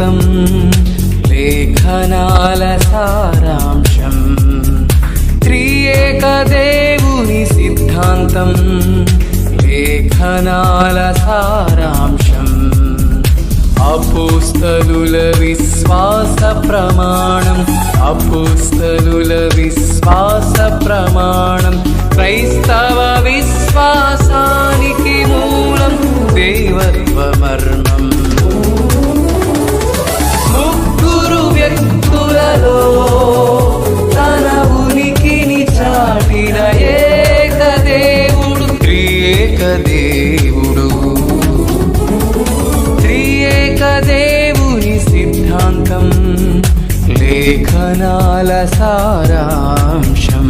సిద్ధాంతం లేఖనాల సారాంశం త్రియేక దేవుని సిద్ధాంతం లేఖనాల సారాంశం. అపుస్తలుల విశ్వాస ప్రమాణం అపుస్తలుల విశ్వాస ప్రమాణం క్రైస్తవ విశ్వాసా త్రియేక దేవుడు. త్రియేక దేవుని సిద్ధాంతం లేఖనాల సారాంశం.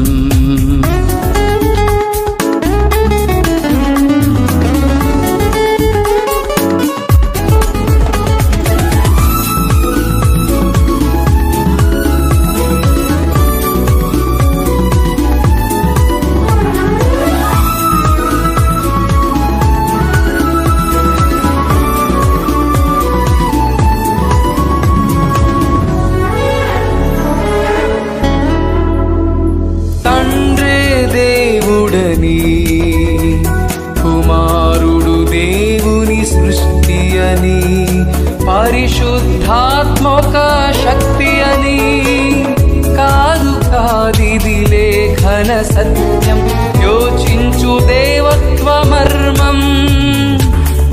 సత్యం యోచించు దేవత్వ మర్మం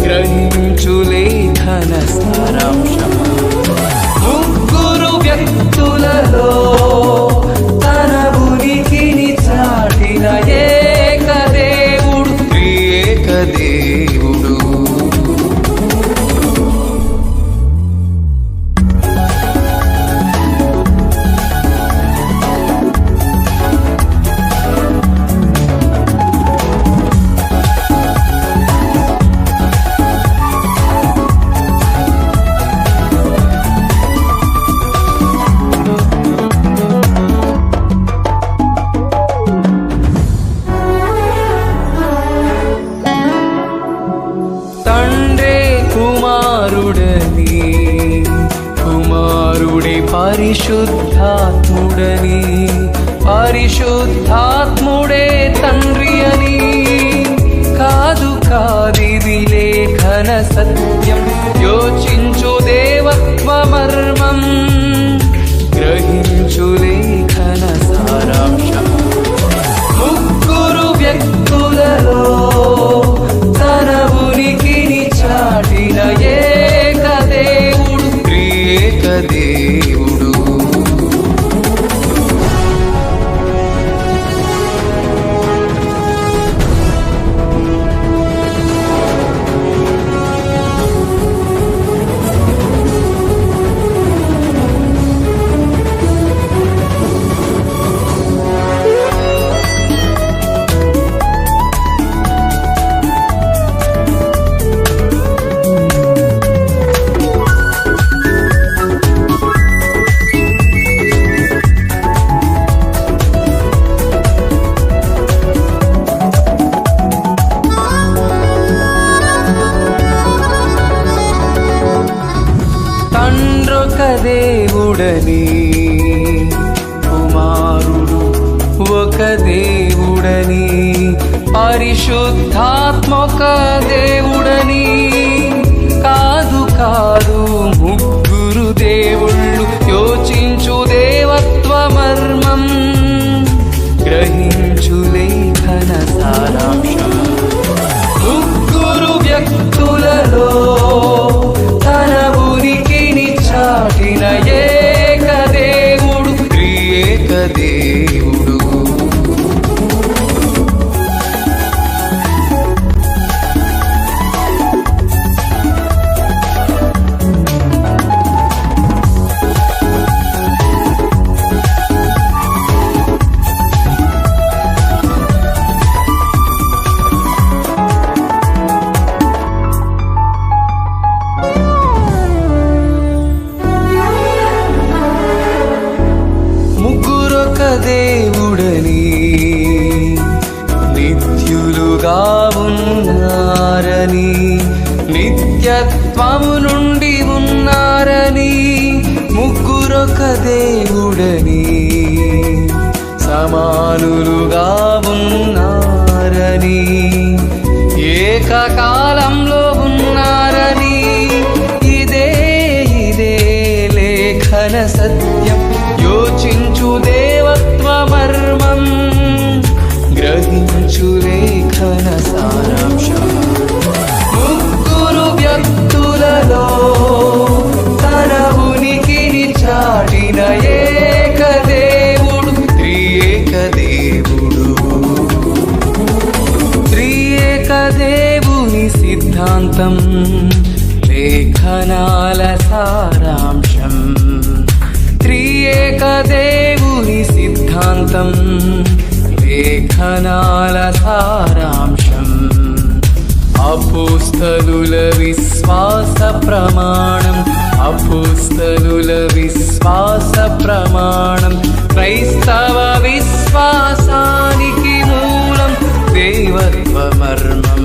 గ్రహించు లేఖన సారాంశం. ముగ్గురు వ్యక్తులలో పరిశుద్ధాత్ముడే తండ్రి. దేవుడని. కుమారుడు ఒక దేవుడని. పరిశుద్ధాత్మక దేవుడని. కాదు కాదు. ఉన్నారని నుండి ఉన్నారని ముగ్గురొక దేవుడని సమానులుగా ఉన్నారని ఏకకాలంలో ఉన్నారని ఇదే ఇదే లేఖన సత్య. సారాంశం లేఖనాల సారాంశం త్రియేక దేవుని సిద్ధాంతం లేఖనాల సారాంశం. అపుస్తలుల విశ్వాస ప్రమాణం అపుస్తలుల విశ్వాస ప్రమాణం క్రైస్తవ విశ్వాసానికి మూలం దేవత్వ మర్మం.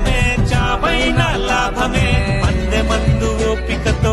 లాభమే చావైన లాభమే. మందె మందు ఓపికతో